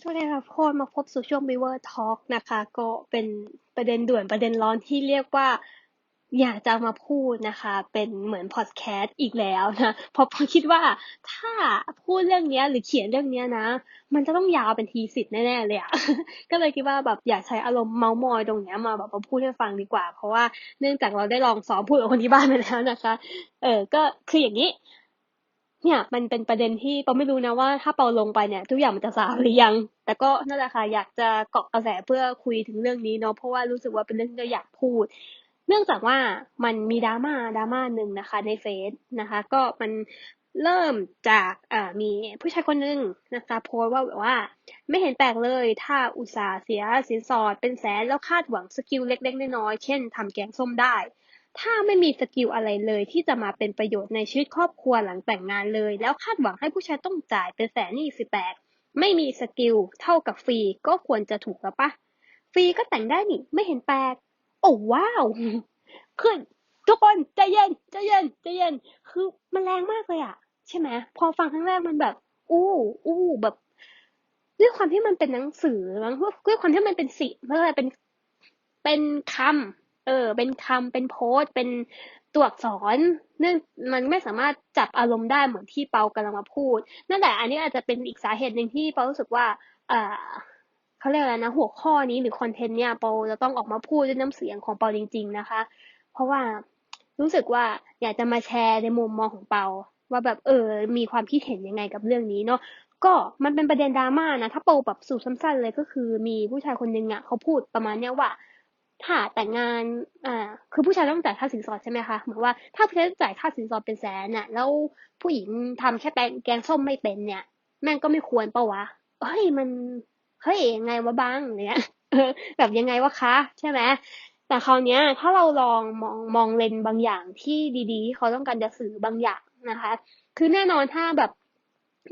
สวัสดีครับทุกคนมาพบสู่ช่วง b ว e r Talk นะคะ ก็เป็นประเด็นด่วนประเด็นร้อนที่เรียกว่าอยากจะมาพูดนะคะ เป็นเหมือนพอดแคสต์อีกแล้วนะเพราะผมคิดว่าถ้าพูดเรื่องนี้หรือเขียนเรื่องนี้นะ มันจะต้องยาวเป็นทีสิทธ์แน่ๆเลยอะก็เลยคิดว่าแบบอยากใช้อารมณ์เมามอยตรงนี้มาแบบมาพูดให้ฟังดีกว่า เพราะว่าเนื่องจากเราได้ลองซ้อมพูดกับคนที่บ้านไปแล้วนะคะ เออก็คืออย่างนี้ เนี่ยมันเป็นประเด็นที่เปาไม่รู้นะว่าถ้าเปาลงไปเนี่ยทุกอย่างมันจะสาหรือยัง แต่ก็นั่นแหละค่ะอยากจะเกาะกระแสเพื่อคุยถึงเรื่องนี้เนาะเพราะว่ารู้สึกว่าเป็นเรื่องที่เราอยากพูด เนื่องจากว่ามันมีดราม่าดราม่าหนึ่งนะคะในเฟซนะคะ ก็มันเริ่มจากมีผู้ชายคนหนึ่งนะคะโพสว่าแบบว่า ไม่เห็นแปลกเลยถ้าอุตสาห์เสียสินสอดเป็นแสนแล้วคาดหวังสกิลเล็กๆน้อยๆเช่นทำแกงส้มได้ ถ้าไม่มีสกิลอะไรเลยที่จะมาเป็นประโยชน์ในชีวิตครอบครัวหลังแต่งงานเลย แล้วคาดหวังให้ผู้ชายต้องจ่ายเป็นแสนนี่สิแปดไม่มีสกิลเท่ากับฟรีก็ควรจะถูกแล้วปะฟรีก็แต่งได้นี่ไม่เห็นแปลก โอ้ว้าว คือทุกคนใจเย็นใจเย็นใจเย็น คือมันแรงมากเลยอะใช่ไหมพอฟังครั้งแรกมันแบบ อู้อู้แบบ ด้วยความที่มันเป็นหนังสือมั้งด้วยความที่มันเป็นสิเมื่อไรเป็นเป็นคำเออ เป็นคำเป็นโพสเป็นตัวอักษรเนื่องมันไม่สามารถจับอารมณ์ได้เหมือนที่เปากำลังมาพูด นั่นแหละอันนี้อาจจะเป็นอีกสาเหตุหนึ่งที่เปารู้สึกว่าเออเขาเรียกอะไรนะหัวข้อนี้หรือคอนเทนต์เนี่ยเปาจะต้องออกมาพูดด้วยน้ำเสียงของเปาจริง ๆนะคะ เพราะว่ารู้สึกว่าอยากจะมาแชร์ในมุมมองของเปาว่าแบบเออ มีความคิดเห็นยังไงกับเรื่องนี้เนาะก็มันเป็นประเด็นดราม่านะ ถ้าเปาแบบสูตรสั้นๆเลยก็คือมีผู้ชายคนหนึ่งอะเขาพูดประมาณเนี้ยว่า ถ้าแต่งงานอ่าคือผู้ชายต้องจ่ายค่าสินสอดใช่ไหมคะ เหมือนว่าถ้าผู้ชายต้องจ่ายค่าสินสอดเป็นแสนน่ะ แล้วผู้หญิงทำแค่แปงแกงส้มไม่เป็นเนี่ย แม่งก็ไม่ควรปะวะ เฮ้ยมัน เฮ้ยยังไงวะบ้างเนี่ยแบบยังไงวะคะ ใช่ไหมแต่คราวนี้ถ้าเราลองมองมองเลนบางอย่างที่ดีๆที่เขาต้องการจะสื่อบางอย่างนะคะ คือแน่นอนถ้าแบบ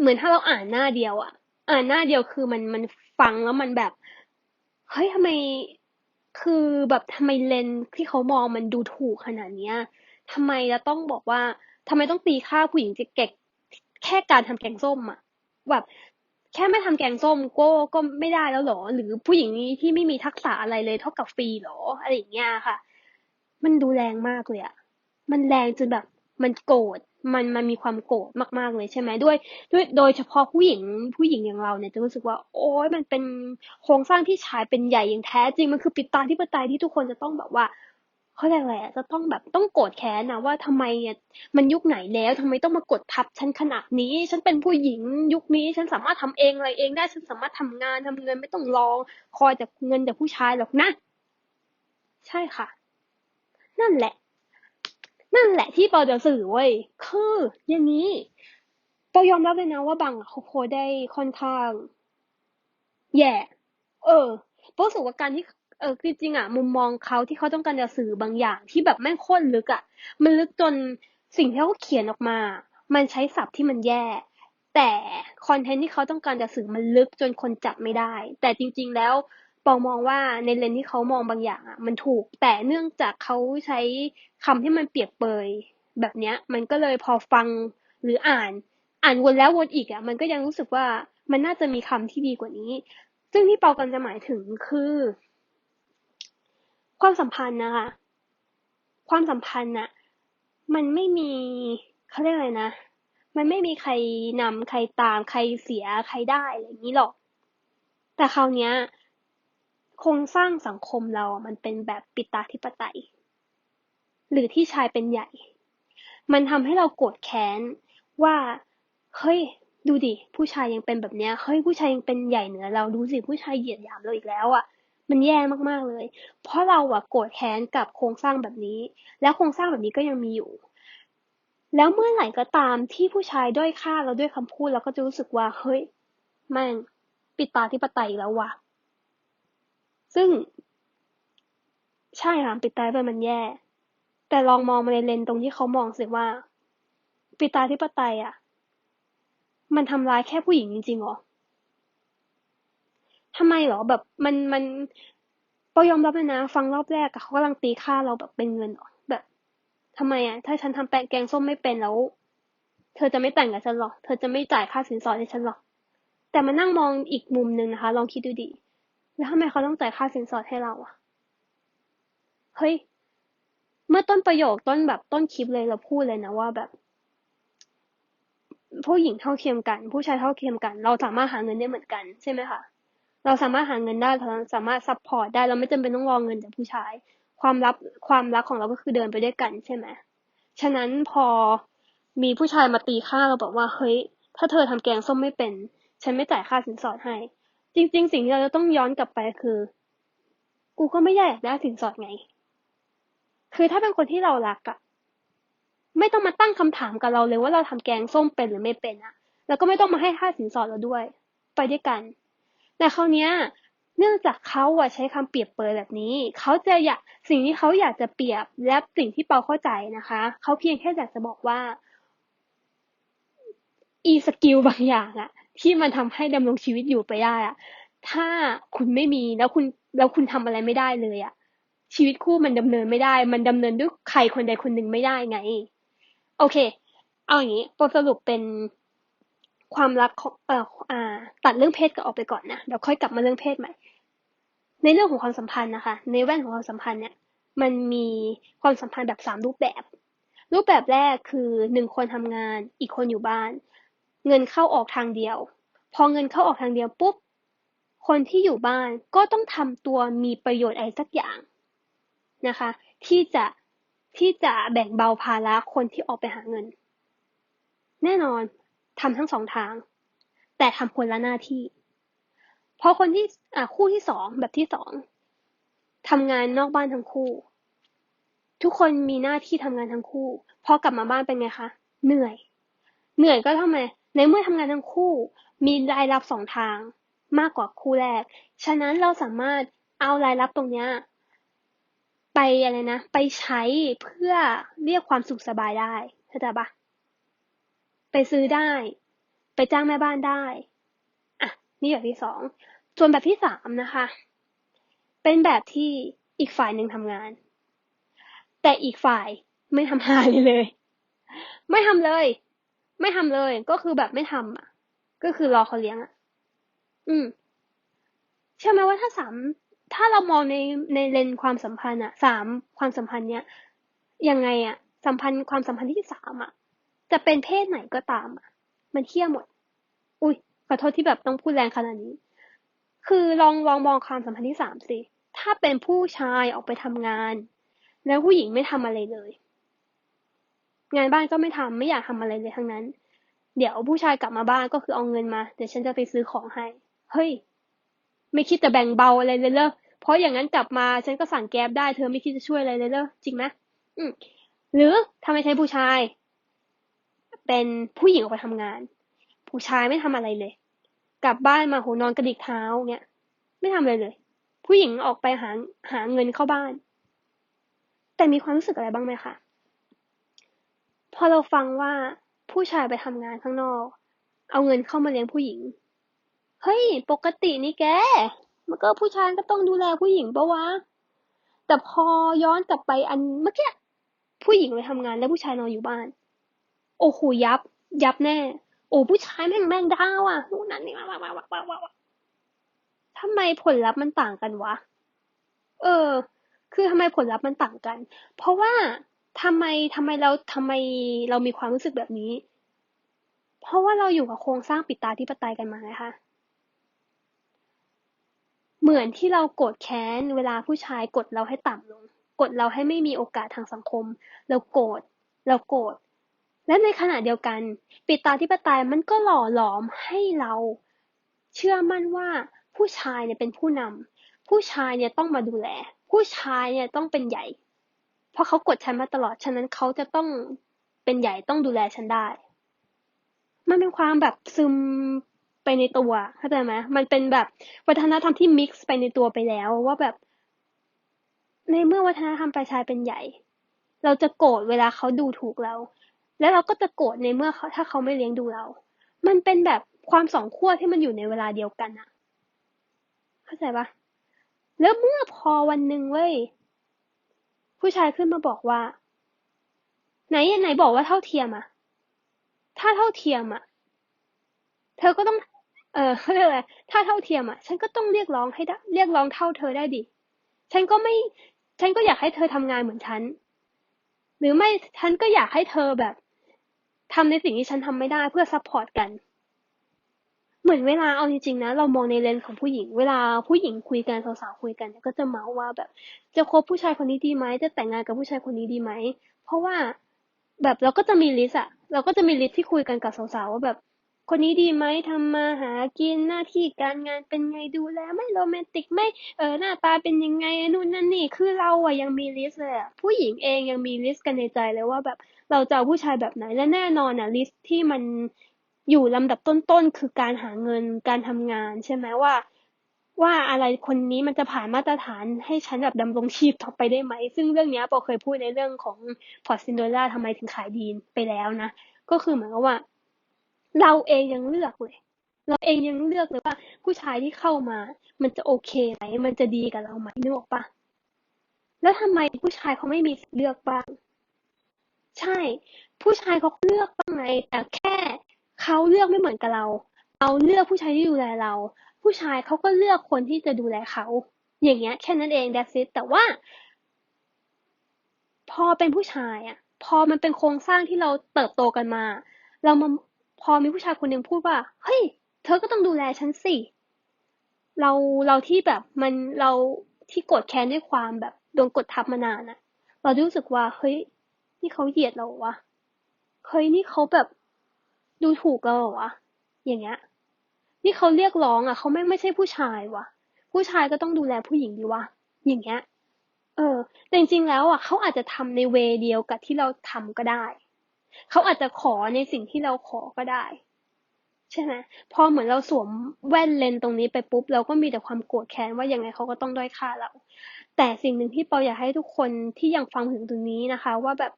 เหมือนถ้าเราอ่านหน้าเดียวอะอ่านหน้าเดียวคือมันมันฟังแล้วมันแบบเฮ้ยทำไม คือแบบทำไมเลนที่เขามองมันดูถูกขนาดเนี้ยทำไมจะต้องบอกว่าทำไมต้องตีค่าผู้หญิงจะเก่งแค่การทำแกงส้มอะแบบแค่ไม่ทำแกงส้มก็ก็ไม่ได้แล้วหรอ หรือผู้หญิงนี้ที่ไม่มีทักษะอะไรเลยเท่ากับฟรีหรออะไรอย่างเงี้ยค่ะ มันดูแรงมากเลยอะมันแรงจนแบบ มันโกรธมันมันมีความโกรธมากๆเลยใช่ไหมด้วย ด้วยโดยเฉพาะผู้หญิงผู้หญิงอย่างเราเนี่ยจะรู้สึกว่า โอ้ยมันเป็นโครงสร้างที่ชายเป็นใหญ่อย่างแท้จริงมันคือปิดตาที่ปไตยที่ทุกคนจะต้องแบบว่าเขาเรียกอะไรจะต้องแบบต้องโกรธแค้นนะว่าทำไมมันยุคไหนแล้วทำไมต้องมากดทับฉันขนาดนี้ ฉันเป็นผู้หญิงยุคนี้ ฉันสามารถทำเองอะไรเองได้ฉันสามารถทำงานทำเงินไม่ต้องรองคอยจากเงินจากผู้ชายหรอกนะ ใช่ค่ะ นั่นแหละ นั่นแหละที่ปอจะสื่อเว้ย คืออย่างนี้ปอยอมรับเลยนะว่าบางเขาโคได้ค่อนข้าง แย่ เออปอรู้สึกว่าการที่เออจริงๆอะมุมมองเขาที่เขาต้องการจะสื่อบางอย่าง ที่แบบแม่งโคตรลึกอะมันลึกจนสิ่งที่เขาเขียนออกมา มันใช้ศัพท์ที่มันแย่ แต่คอนเทนต์ที่เขาต้องการจะสื่อมันลึกจนคนจับไม่ได้ แต่จริง ๆ แล้ว ปอมองว่าในเลนที่เขามองบางอย่างอะ มันถูกแต่เนื่องจากเขาใช้คำที่มันเปรียบเปย แบบเนี้ย มันก็เลยพอฟังหรืออ่าน อ่านวนแล้ววนอีกอะ มันก็ยังรู้สึกว่ามันน่าจะมีคำที่ดีกว่านี้ ซึ่งที่เปากันจะหมายถึงคือ ความสัมพันธ์นะคะความสัมพันธ์น่ะ มันไม่มีเขาเรียกอะไรนะมันไม่มีใครนำใครตามใครเสียใครได้อะไรอย่างนี้หรอก แต่คราวเนี้ย โครงสร้างสังคมเรามันเป็นแบบปิตาธิปไตย หรือที่ชายเป็นใหญ่ มันทำให้เราโกรธแค้นว่า เฮ้ย ดูดิ ผู้ชายยังเป็นแบบเนี้ย เฮ้ย ผู้ชายยังเป็นใหญ่เหนือเรา ดูสิ ผู้ชายเหยียดหยามเราอีกแล้วอะ มันแย่มากๆเลย เพราะเราอะโกรธแค้นกับโครงสร้างแบบนี้ แล้วโครงสร้างแบบนี้ก็ยังมีอยู่ แล้วเมื่อไหร่ก็ตามที่ผู้ชายด้อยค่าเราด้วยคำพูดเราก็จะรู้สึกว่า เฮ้ย แม่ง ปิดตาที่ปไตยแล้วว่ะ ซึ่ง ใช่ค่ะปิดตาไปมันแย่ แต่ลองมองมาในเลนตรงที่เขามองสิว่า ปิดตาที่ปไตยอะ มันทำร้ายแค่ผู้หญิงจริงๆหรอทำไมหรอแบบมันมันปอยอมรับเลยนะ ฟังรอบแรกเขากำลังตีค่าเราแบบเป็นเงินหรอแบบทำไมอะถ้าฉันทำแปงแกงส้มไม่เป็นแล้ว เธอจะไม่แต่งกับฉันหรอเธอจะไม่จ่ายค่าสินสอดให้ฉันหรอแต่มานั่งมองอีกมุมหนึ่งนะคะ ลองคิดดูดิ แล้วทำไมเขาต้องจ่ายค่าสินสอดให้เราอะเฮ้ย เมื่อต้นประโยคต้นแบบต้นคลิปเลยเราพูดเลยนะว่าแบบ ผู้หญิงเท่าเทียมกัน ผู้ชายเท่าเทียมกัน เราสามารถหาเงินได้เหมือนกันใช่ไหมคะเราสามารถหาเงินได้เราสามารถซัพพอร์ตได้เราไม่จำเป็นต้องรอเงินจากผู้ชาย ความรักความรักของเราก็คือเดินไปด้วยกันใช่ไหมฉะนั้นพอมีผู้ชายมาตีค่าเราบอกว่าเฮ้ยถ้าเธอทำแกงส้มไม่เป็น ฉันไม่จ่ายค่าสินสอดให้ จริง ๆ สิ่งที่เราจะต้องย้อนกลับไปคือ กูก็ไม่อยากได้สินสอดไง คือถ้าเป็นคนที่เรารักอะไม่ต้องมาตั้งคำถามกับเราเลยว่าเราทำแกงส้มเป็นหรือไม่เป็นอะแล้วก็ไม่ต้องมาให้ค่าสินสอดเราด้วย ไปด้วยกัน แต่คราวเนี้ยเนื่องจากเขาอะใช้คำเปรียบเปรยแบบนี้ เขาจะอยากสิ่งที่เขาอยากจะเปรียบและสิ่งที่เปาเข้าใจนะคะ เขาเพียงแค่อยากจะบอกว่า อีสกิลบางอย่างอะ ที่มันทำให้ดำรงชีวิตอยู่ไปได้อะถ้าคุณไม่มีแล้วคุณแล้วคุณทำอะไรไม่ได้เลยอะชีวิตคู่มันดำเนินไม่ได้ มันดำเนินด้วยใครคนใดคนหนึ่งไม่ได้ไง โอเค เอาอย่างนี้ปสรุปเป็นความรักของเอ่ออ่า ตัดเรื่องเพศก็ออกไปก่อนนะเดี๋ยวค่อยกลับมาเรื่องเพศใหม่ ในเรื่องของความสัมพันธ์นะคะ ในแว่นของความสัมพันธ์เนี่ย มันมีความสัมพันธ์แบบสามรูปแบบ รูปแบบแรกคือหนึ่งคนทำงาน อีกคนอยู่บ้าน เงินเข้าออกทางเดียว พอเงินเข้าออกทางเดียวปุ๊บ คนที่อยู่บ้านก็ต้องทำตัวมีประโยชน์อะไรสักอย่างนะคะ ที่จะที่จะแบ่งเบาภาระคนที่ออกไปหาเงิน แน่นอนทำทั้งสองทาง แต่ทำคนละหน้าที่พอคนที่อ่าคู่ที่สองแบบที่สองทำงานนอกบ้านทั้งคู่ ทุกคนมีหน้าที่ทำงานทั้งคู่พอกลับมาบ้านเป็นไงคะเหนื่อย เหนื่อยก็ทำไม ในเมื่อทำงานทั้งคู่มีรายรับสองทางมากกว่าคู่แรก ฉะนั้นเราสามารถเอารายรับตรงเนี้ยไปอะไรนะ ไปใช้เพื่อเรียกความสุขสบายได้เข้าใจปะไปซื้อได้ ไปจ้างแม่บ้านได้ อะ นี่แบบที่สองส่วนแบบที่สามนะคะ เป็นแบบที่อีกฝ่ายหนึ่งทำงาน แต่อีกฝ่ายไม่ทำงาเลยเลย ไม่ทำเลย ไม่ทำเลย ก็คือแบบไม่ทำอะ ก็คือรอเขาเลี้ยงอะ อืมเชื่อไหมว่าถ้าสามถ้าเรามองในในเลนความสัมพันธ์อะสามความสัมพันธ์เนี้ยยังไงอะ สัมพันธ์ความสัมพันธ์ที่สามอะ จะเป็นเพศไหนก็ตามอะ มันเที่ยหมด อุ้ยขอโทษที่แบบต้องพูดแรงขนาดนี้ คือลองลองมองความสัมพันธ์ที่สามสิถ้าเป็นผู้ชายออกไปทำงาน แล้วผู้หญิงไม่ทำอะไรเลย งานบ้านก็ไม่ทำไม่อยากทำอะไรเลยทั้งนั้น เดี๋ยวผู้ชายกลับมาบ้านก็คือเอาเงินมาเดี๋ยวฉันจะไปซื้อของให้ เฮ้ย ไม่คิดจะแบ่งเบาอะไรเลยเลยเพราะอย่างนั้นกลับมาฉันก็สั่งแก๊บได้เธอไม่คิดจะช่วยอะไรเลยเลยจริงไหมอืมหรือทำไมใช้ผู้ชาย เป็นผู้หญิงออกไปทำงาน ผู้ชายไม่ทำอะไรเลย กลับบ้านมาหูนอนกระดิกเท้าเนี่ยไม่ทำอะไรเลย ผู้หญิงออกไปหาหาเงินเข้าบ้าน แต่มีความรู้สึกอะไรบ้างไหมคะ พอเราฟังว่าผู้ชายไปทำงานข้างนอก เอาเงินเข้ามาเลี้ยงผู้หญิง เฮ้ย ปกตินี่แก มันก็ผู้ชายก็ต้องดูแลผู้หญิงปะวะ แต่พอย้อนกลับไปอันเมื่อกี้ผู้หญิงไปทำงานแล้วผู้ชายนอนอยู่บ้าน โอ้โหยับ ยับแน่ โอ้ผู้ชายแม่งแม่งดาวอะนู่นนั่นนี่ว้าวว้าวว้าวว้าวทำไมผลลัพธ์มันต่างกันวะ เออ คือทำไมผลลัพธ์มันต่างกัน เพราะว่า ทำไมทำไมเราทำไมเรามีความรู้สึกแบบนี้ เพราะว่าเราอยู่กับโครงสร้างปิดตาที่ปไตยกันมาไงคะ เหมือนที่เราโกรธแค้นเวลาผู้ชายกดเราให้ต่ำลง กดเราให้ไม่มีโอกาสทางสังคม เราโกรธเราโกรธและในขณะเดียวกัน ปิดตาที่ปไตยมันก็หล่อหลอมให้เราเชื่อมั่นว่าผู้ชายเนี่ยเป็นผู้นำผู้ชายเนี่ยต้องมาดูแล ผู้ชายเนี่ยต้องเป็นใหญ่ ราะเขากดฉันมาตลอด ฉะนั้นเขาจะต้องเป็นใหญ่ต้องดูแลฉันได้ มันเป็นความแบบซึมไปในตัวเข้าใจไหมมันเป็นแบบวัฒนธรรมที่มิกซ์ไปในตัวไปแล้วว่าแบบ ในเมื่อวัฒนธรรมประชาเป็นใหญ่ เราจะโกรธเวลาเขาดูถูกเรา แล้วเราก็จะโกรธในเมื่อเขาถ้าเขาไม่เลี้ยงดูเรา มันเป็นแบบความสองขั้วที่มันอยู่ในเวลาเดียวกันอะเข้าใจปะแล้วเมื่อพอวันหนึ่งเว้ย ผู้ชายขึ้นมาบอกว่า ไหนไหนบอกว่าเท่าเทียมอะถ้าเท่าเทียมอะเธอก็ต้อง เออเขาเรียกอะไรถ้าเท่าเทียมอะฉันก็ต้องเรียกร้องให้ได้เรียกร้องเท่าเธอได้ดิฉันก็ไม่ ฉันก็อยากให้เธอทำงานเหมือนฉัน หรือไม่ฉันก็อยากให้เธอแบบทำในสิ่งที่ฉันทำไม่ได้เพื่อซัพพอร์ตกัน เหมือนเวลาเอาจริงๆนะ เรามองในเลนส์ของผู้หญิง เวลาผู้หญิงคุยกันสาวๆคุยกันก็จะเมาว่าแบบ จะคบผู้ชายคนนี้ดีไหมจะแต่งงานกับผู้ชายคนนี้ดีไหมเพราะว่าแบบเราก็จะมีลิสต์อะเราก็จะมีลิสต์ที่คุยกันกับสาวๆว่าแบบ คนนี้ดีไหมทำมาหากินหน้าที่การงานเป็นไงดูแลไม่โรแมนติกไม่เออหน้าตาเป็นยังไงนู่นนั่นนี่คือเราอะยังมีลิสต์เลยอะผู้หญิงเองยังมีลิสต์กันในใจเลยว่าแบบเราจะเอาผู้ชายแบบไหนและแน่นอนอะลิสต์ที่มัน อยู่ลำดับต้นๆคือการหาเงินการทำงานใช่ไหมว่า ว่าอะไรคนนี้มันจะผ่านมาตรฐานให้ฉันแบบดำรงชีพต่อไปได้ไหม ซึ่งเรื่องนี้ปอเคยพูดในเรื่องของพอร์ตซินโดล่าทำไมถึงขายดีไปแล้วนะ ก็คือเหมือนกับว่า เราเองยังเลือกเลย เราเองยังเลือกเลยว่า ผู้ชายที่เข้ามา มันจะโอเคไหมมันจะดีกับเราไหมนึกออกปะแล้วทำไมผู้ชายเขาไม่มีสิทธิ์เลือกบ้าง ใช่ ผู้ชายเขาเลือกบ้างไงแต่แค่ เขาเลือกไม่เหมือนกับเรา เราเลือกผู้ชายที่ดูแลเรา ผู้ชายเขาก็เลือกคนที่จะดูแลเขา อย่างเงี้ยแค่นั้นเอง that's it แต่ว่า พอเป็นผู้ชายอะพอมันเป็นโครงสร้างที่เราเติบโตกันมา เรามาพอมีผู้ชายคนหนึ่งพูดว่า เฮ้ย เธอก็ต้องดูแลฉันสิ เรา เราที่แบบมัน เราที่กดแค้นด้วยความแบบโดนกดทับมานานอะเรารู้สึกว่า เฮ้ย นี่เขาเหยียดเราวะ เฮ้ย นี่เขาแบบ ดูถูกเราเหรอวะ อย่างเงี้ย นี่เขาเรียกร้องอะ เขาไม่ไม่ใช่ผู้ชายวะผู้ชายก็ต้องดูแลผู้หญิงดีวะ อย่างเงี้ย เออ แต่จริงๆแล้วอะเขาอาจจะทำในเวเดียวกับที่เราทำก็ได้ เขาอาจจะขอในสิ่งที่เราขอก็ได้ ใช่ไหมพอเหมือนเราสวมแว่นเลนตรงนี้ไปปุ๊บ เราก็มีแต่ความโกรธแค้นว่ายังไงเขาก็ต้องด้อยค่าเรา แต่สิ่งหนึ่งที่เปาอยากให้ทุกคนที่ยังฟังถึงตรงนี้นะคะ ว่าแบบ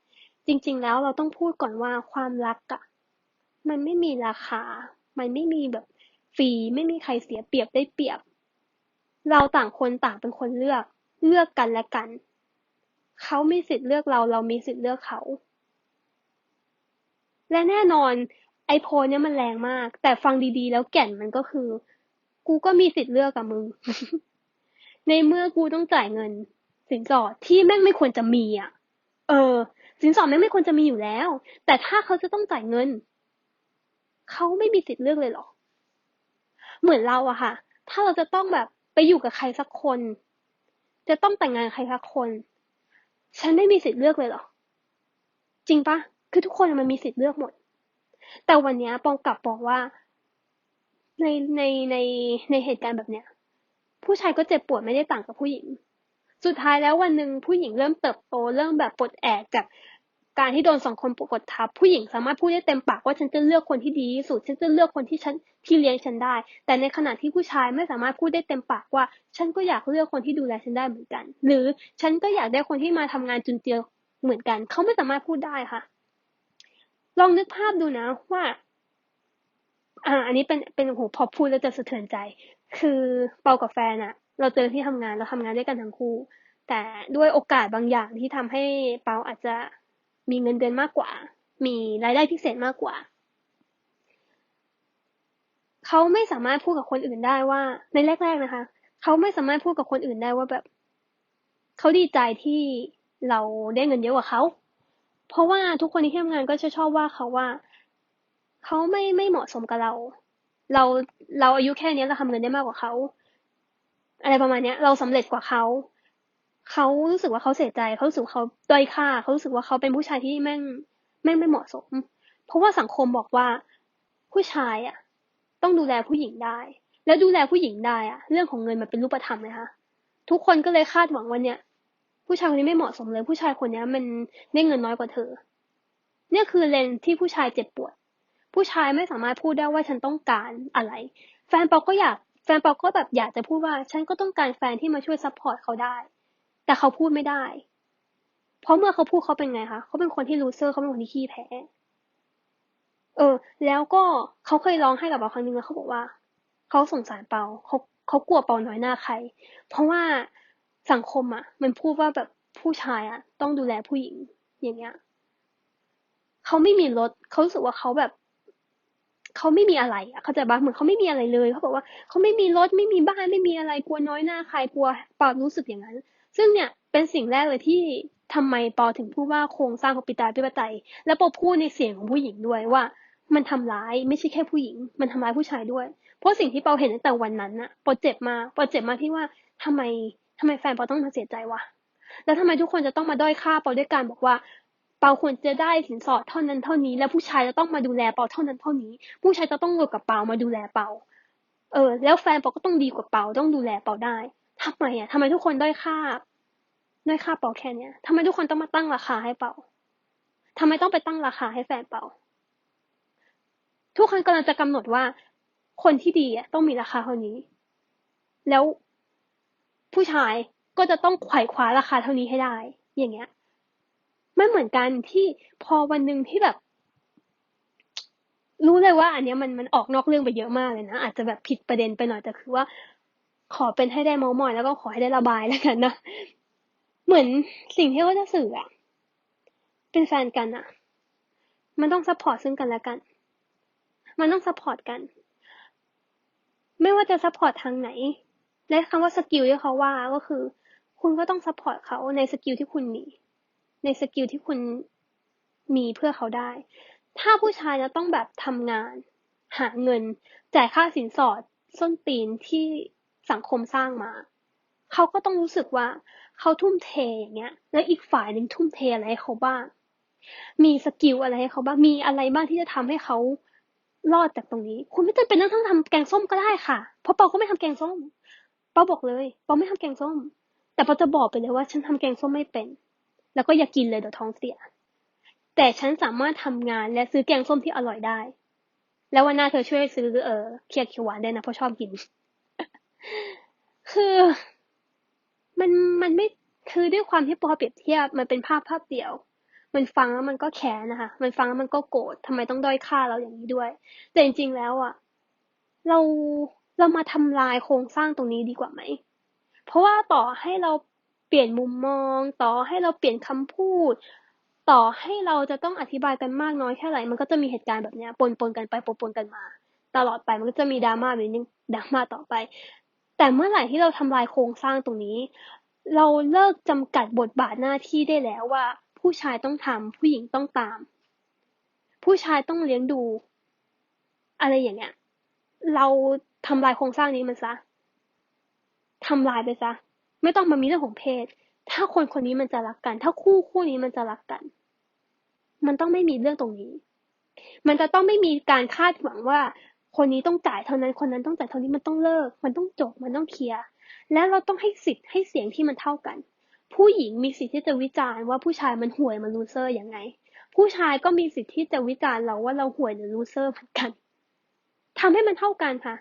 จริง ๆ แล้วเราต้องพูดก่อนว่าความรักอะ มันไม่มีราคา มันไม่มีแบบฟรี ไม่มีใครเสียเปรียบได้เปรียบ เราต่างคนต่างเป็นคนเลือก เลือกกันและกัน เขามีสิทธิ์เลือกเรา เรามีสิทธิ์เลือกเขา และแน่นอนไอโพเนี่ยมันแรงมาก แต่ฟังดีๆ แล้วแก่นมันก็คือ กูก็มีสิทธิ์เลือกกับมึง ในเมื่อกูต้องจ่ายเงิน สินสอดที่แม่งไม่ควรจะมีอะ เออ สินสอดแม่งไม่ควรจะมีอยู่แล้ว แต่ถ้าเขาจะต้องจ่ายเงิน เขาไม่มีสิทธิ์เลือกเลยหรอ เหมือนเราอะค่ะ ถ้าเราจะต้องแบบไปอยู่กับใครสักคน จะต้องแต่งงานใครสักคน ฉันไม่มีสิทธิ์เลือกเลยหรอ จริงปะคือทุกคนมันมีสิทธิ์เลือกหมด แต่วันนี้ปองกลับบอกว่า ในในในในเหตุการณ์แบบเนี้ย ผู้ชายก็เจ็บปวดไม่ได้ต่างกับผู้หญิง สุดท้ายแล้ววันหนึ่งผู้หญิงเริ่มเติบโตเริ่มแบบปลดแอกจาก การที่โดนสังคมกดทับ ผู้หญิงสามารถพูดได้เต็มปากว่าฉันจะเลือกคนที่ดีที่สุดฉันจะเลือกคนที่ฉันที่เลี้ยงฉันได้ แต่ในขณะที่ผู้ชายไม่สามารถพูดได้เต็มปากว่า ฉันก็อยากเลือกคนที่ดูแลฉันได้เหมือนกัน หรือฉันก็อยากได้คนที่มาทำงานจุนเจือเหมือนกัน เขาไม่สามารถพูดได้ค่ะ ลองนึกภาพดูนะว่า อ่า อันนี้เป็นเป็นโหพอพูดแล้วจะสะเทือนใจ คือเปากับแฟนอะเราเจอที่ทำงานเราทำงานด้วยกันทั้งคู่ แต่ด้วยโอกาสบางอย่างที่ทำให้เปาอาจจะ มีเงินเดือนมากกว่า มีรายได้พิเศษมากกว่า เขาไม่สามารถพูดกับคนอื่นได้ว่า ในแรก ๆนะคะ เขาไม่สามารถพูดกับคนอื่นได้ว่าแบบเขาดีใจที่เราได้เงินเยอะกว่าเขา เพราะว่าทุกคนที่ทำงานก็จะชอบว่าเขาว่า เขาไม่ไม่เหมาะสมกับเรา เราเราอายุแค่นี้เราทำเงินได้มากกว่าเขา อะไรประมาณนี้เราสำเร็จกว่าเขา เขารู้สึกว่าเขาเสียใจเขารู้สึกเขาด้อยค่าเขารู้สึกว่าเขาเป็นผู้ชายที่แม่งแม่งไม่เหมาะสม เพราะว่าสังคมบอกว่าผู้ชายอะ ต้องดูแลผู้หญิงได้ แล้วดูแลผู้หญิงได้อะ เรื่องของเงินมันเป็นรูปธรรมเลยค่ะทุกคนก็เลยคาดหวังว่าเนี่ย ผู้ชายคนนี้ไม่เหมาะสมเลย ผู้ชายคนนี้มันได้เงินน้อยกว่าเธอ เนี่ยคือเลนที่ผู้ชายเจ็บปวด ผู้ชายไม่สามารถพูดได้ว่าฉันต้องการอะไร แฟนปอก็อยากแฟนปอก็แบบอยากจะพูดว่า ฉันก็ต้องการแฟนที่มาช่วยซัพพอร์ตเขาได้ แต่เขาพูดไม่ได้ เพราะเมื่อเขาพูดเขาเป็นไงคะเขาเป็นคนที่รูเซอร์เขาเป็นคนที่ขี้แพ้ เออ แล้วก็เขาเคยร้องให้กับเราครั้งหนึ่งแล้วเขาบอกว่าเขาสงสารเปาเขาเขากลัวเปาน้อยหน้าใคร เพราะว่าสังคมอะ มันพูดว่าแบบผู้ชายอะ ต้องดูแลผู้หญิงอย่างเงี้ยเขาไม่มีรถเขาสึกว่าเขาแบบเขาไม่มีอะไรอะเขาจะบ้าเหมือนเขาไม่มีอะไรเลยเขาบอกว่าเขาไม่มีรถไม่มีบ้านไม่มีอะไรกลัวน้อยหน้าใครกลัวปอรู้สึกอย่างนั้น ซึ่งเนี่ยเป็นสิ่งแรกเลยที่ทำไมปอถึงพูดว่าโครงสร้างของปิตาพิปไตย และปอพูดในเสียงของผู้หญิงด้วยว่า มันทำร้ายไม่ใช่แค่ผู้หญิง มันทำร้ายผู้ชายด้วย เพราะสิ่งที่ปอเห็นตั้งแต่วันนั้นน่ะปอเจ็บมาปอเจ็บมาที่ว่าทำไมทำไมแฟนปอต้องมาเสียใจวะแล้วทำไมทุกคนจะต้องมาด้อยค่าปอด้วยการบอกว่าเปาควรจะได้สินสอดเท่านั้นเท่านี้ แล้วผู้ชายจะต้องมาดูแลเปาเท่านั้นเท่านี้ ผู้ชายจะต้องรวยกับเปามาดูแลเปา เออ แล้วแฟนเปาก็ต้องดีกว่าเปาต้องดูแลเปาได้ ทำไมอะทำไมทุกคนด้อยค่าด้อยค่าเป่าแค่เนี้ยทำไมทุกคนต้องมาตั้งราคาให้เป่าทำไมต้องไปตั้งราคาให้แฟนเป่า ทุกคนกำลังจะกำหนดว่า คนที่ดีอะต้องมีราคาเท่านี้ แล้วผู้ชายก็จะต้องไขว่คว้าราคาเท่านี้ให้ได้ อย่างเงี้ยไม่เหมือนกันที่พอวันหนึ่งที่แบบ รู้เลยว่า อันเนี้ยมันมันออกนอกเรื่องไปเยอะมากเลยนะอาจจะแบบผิดประเด็นไปหน่อยแต่คือว่า ขอเป็นให้ได้เมามอยแล้วก็ขอให้ได้ระบายแล้วกันนะ เหมือนสิ่งที่เขาจะสื่ออะเป็นแฟนกันอะมันต้องซัพพอร์ตซึ่งกันและกัน มันต้องซัพพอร์ตกัน ไม่ว่าจะซัพพอร์ตทางไหน และคำว่าสกิลที่เขาว่าก็คือ คุณก็ต้องซัพพอร์ตเขาในสกิลที่คุณมี ในสกิลที่คุณมีเพื่อเขาได้ ถ้าผู้ชายจะต้องแบบทำงาน หาเงิน จ่ายค่าสินสอดส้นตีนที่ สังคมสร้างมา เขาก็ต้องรู้สึกว่าเขาทุ่มเทอย่างเงี้ย แล้วอีกฝ่ายหนึ่งทุ่มเทอะไรให้เขาบ้าง มีสกิลอะไรให้เขาบ้าง มีอะไรบ้างที่จะทำให้เขารอดจากตรงนี้ คุณไม่จำเป็นต้องทำแกงส้มก็ได้ค่ะ เพราะเปาก็ไม่ทำแกงส้ม เปาบอกเลย เปาไม่ทำแกงส้ม แต่เปาจะบอกไปเลยว่าฉันทำแกงส้มไม่เป็น แล้วก็อย่ากินเลยเดี๋ยวท้องเสีย แต่ฉันสามารถทำงานและซื้อแกงส้มที่อร่อยได้ แล้ววันหน้าเธอช่วยซื้อเออเคียดเขียวหวานได้นะเพราะชอบกิน คือ มันมันไม่คือด้วยความที่พอเปรียบเทียบมันเป็นภาพภาพเดียว มันฟังแล้วมันก็แค้นนะคะ มันฟังแล้วมันก็โกรธทำไมต้องด้อยค่าเราอย่างนี้ด้วย แต่จริงๆแล้วอะ เราเรามาทำลายโครงสร้างตรงนี้ดีกว่าไหม เพราะว่าต่อให้เราเปลี่ยนมุมมอง ต่อให้เราเปลี่ยนคำพูด ต่อให้เราจะต้องอธิบายกันมากน้อยแค่ไหนมันก็จะมีเหตุการณ์แบบนี้ปนปนกันไปปนปนกันมา ตลอดไปมันก็จะมีดราม่าแบบนึงดราม่าต่อไป แต่เมื่อไหร่ที่เราทำลายโครงสร้างตรงนี้ เราเลิกจำกัดบทบาทหน้าที่ได้แล้วว่า ผู้ชายต้องทำผู้หญิงต้องตาม ผู้ชายต้องเลี้ยงดู อะไรอย่างเงี้ย เราทำลายโครงสร้างนี้มันซะทำลายไปซะ ไม่ต้องมามีเรื่องของเพศ ถ้าคนคนนี้มันจะรักกัน ถ้าคู่คู่นี้มันจะรักกัน มันต้องไม่มีเรื่องตรงนี้ มันจะต้องไม่มีการคาดหวังว่า คนนี้ต้องจ่ายเท่านั้นคนนั้นต้องจ่ายเท่านี้มันต้องเลิก มันต้องจบมันต้องเคลียร์แล้วเราต้องให้สิทธิ์ให้เสียงที่มันเท่ากัน ผู้หญิงมีสิทธิ์ที่จะวิจารณ์ว่าผู้ชายมันห่วยมันลูเซอร์อย่างไง ผู้ชายก็มีสิทธิ์ที่จะวิจารณ์เราว่าเราห่วยหรือลูเซอร์เหมือนกันทำให้มันเท่ากันค่ะ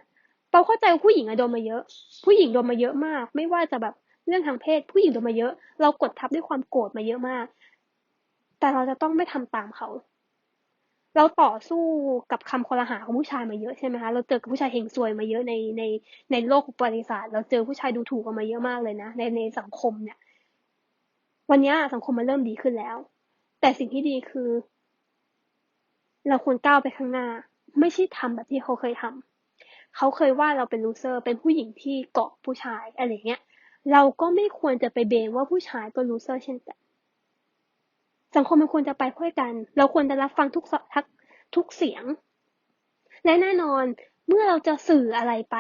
เปาเข้าใจว่าผู้หญิงอะโดนมาเยอะ ผู้หญิงโดนมาเยอะมาก ไม่ว่าจะแบบเรื่องทางเพศ ผู้หญิงโดนมาเยอะ เรากดทับด้วยความโกรธมาเยอะมาก แต่เราจะต้องไม่ทำตามเขา เราต่อสู้กับคำคอรหาของผู้ชายมาเยอะใช่ไหมคะเราเจอกับผู้ชายเฮงซวยมาเยอะในในในโลกของประวัติศาสตร์ เราเจอผู้ชายดูถูกกันมาเยอะมากเลยนะในในสังคมเนี่ย วันนี้สังคมมันเริ่มดีขึ้นแล้ว แต่สิ่งที่ดีคือ เราควรก้าวไปข้างหน้า ไม่ใช่ทำแบบที่เขาเคยทำเขาเคยว่าเราเป็นลูเซอร์ เป็นผู้หญิงที่เกาะผู้ชายอะไรเงี้ย เราก็ไม่ควรจะไปเบงว่าผู้ชายก็รู้เซอร์เช่นกัน สังคมมันควรจะไปค่อยกัน เราควรจะรับฟังทุกทักทุกเสียง และแน่นอนเมื่อเราจะสื่ออะไรไป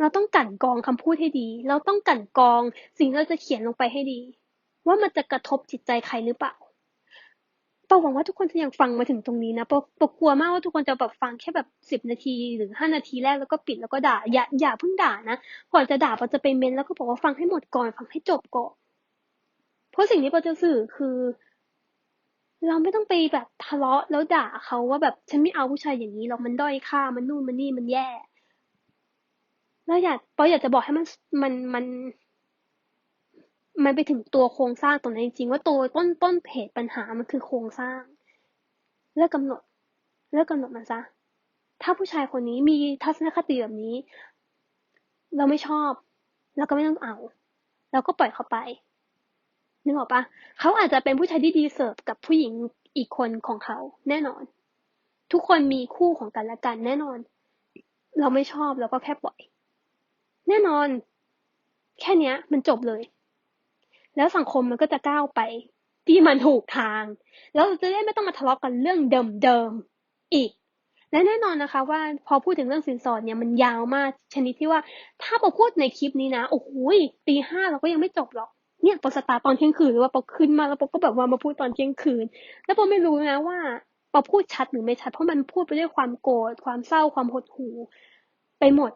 เราต้องกั่นกองคำพูดให้ดี เราต้องกั่นกอง สิ่งที่เราจะเขียนลงไปให้ดี ว่ามันจะกระทบจิตใจใครหรือเปล่าปาหวังว่าทุกคนจะยังฟังมาถึงตรงนี้นะปปกลัวมากว่าทุกคนจะแบบฟังแค่แบบสิบนาทีหรือห้านาทีแรกแล้วก็ปิดแล้วก็ด่าอย่าอย่าเพิ่งด่านะก่อนจะด่าปาจะไปเมนแล้วก็บอกว่าฟังให้หมดก่อนฟังให้จบก่อน เพราะสิ่งที่ปาจะสื่อคือ เราไม่ต้องไปแบบทะเลาะแล้วด่าเขาว่าแบบฉันไม่เอาผู้ชายอย่างนี้หรอกมันด้อยค่ามันนู่นมันนี่มันแย่แล้วอยากปาอยากจะบอกให้มันมันมันมันไปถึงตัวโครงสร้างตรงนั้นจริงๆว่าตัวต้นต้นเหตุปัญหามันคือโครงสร้างเลิกกำหนดเลิกกำหนดมันซะ ถ้าผู้ชายคนนี้มีทัศนคติแบบนี้ เราไม่ชอบ เราก็ไม่ต้องเอา เราก็ปล่อยเขาไป นึกออกปะเขาอาจจะเป็นผู้ชายที่ดีเสิร์ฟกับผู้หญิงอีกคนของเขาแน่นอน ทุกคนมีคู่ของกันและกันแน่นอน เราไม่ชอบเราก็แค่ปล่อย แน่นอน แค่เนี้ย มันจบเลย แล้วสังคมมันก็จะก้าวไป ที่มันถูกทาง แล้วเราจะได้ไม่ต้องมาทะเลาะกันเรื่องเดิมๆอีกและแน่นอนนะคะว่าพอพูดถึงเรื่องสินสอดเนี่ยมันยาวมากชนิดที่ว่าถ้าเราพูดในคลิปนี้นะโอ้โหตีห้าเราก็ยังไม่จบหรอก เนี่ยปอสตาตอนเที่ยงคืนหรือว่าปอขึ้นมาแล้วปอก็แบบว่ามาพูดตอนเที่ยงคืน แล้วปอไม่รู้นะว่าปอพูดชัดหรือไม่ชัดเพราะมันพูดไปด้วยความโกรธความเศร้าความหดหู่ไปหมด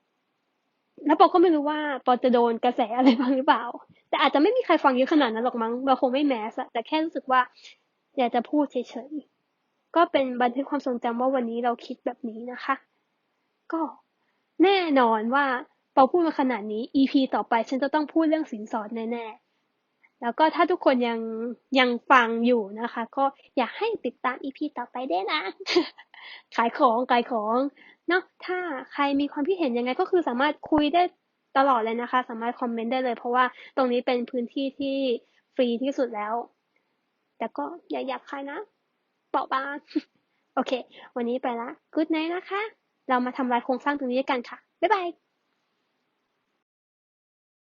แล้วปอก็ไม่รู้ว่าปอจะโดนกระแสอะไรบ้างหรือเปล่า แต่อาจจะไม่มีใครฟังเยอะขนาดนั้นหรอกมั้งเราคงไม่แมสอะแต่แค่รู้สึกว่า อยากจะพูดเฉยๆก็เป็นบันทึกความทรงจำว่าวันนี้เราคิดแบบนี้นะคะ ก็แน่นอนว่าปอพูดมาขนาดนี้ EP ต่อไปฉันจะต้องพูดเรื่องสินสอดแน่ๆ แล้วก็ถ้าทุกคนยังยังฟังอยู่นะคะ ก็อยากให้ติดตาม EP ต่อไปได้นะ ขายของขายของเนาะถ้าใครมีความคิดเห็นยังไงก็คือสามารถคุยได้ตลอดเลยนะคะ สามารถคอมเมนต์ได้เลย เพราะว่าตรงนี้เป็นพื้นที่ที่ฟรีที่สุดแล้ว แต่ก็อย่าหยาบคายนะ เปาะบางโอเค วันนี้ไปละ good night นะคะ เรามาทำลายโครงสร้างตรงนี้กันค่ะ บ๊ายบาย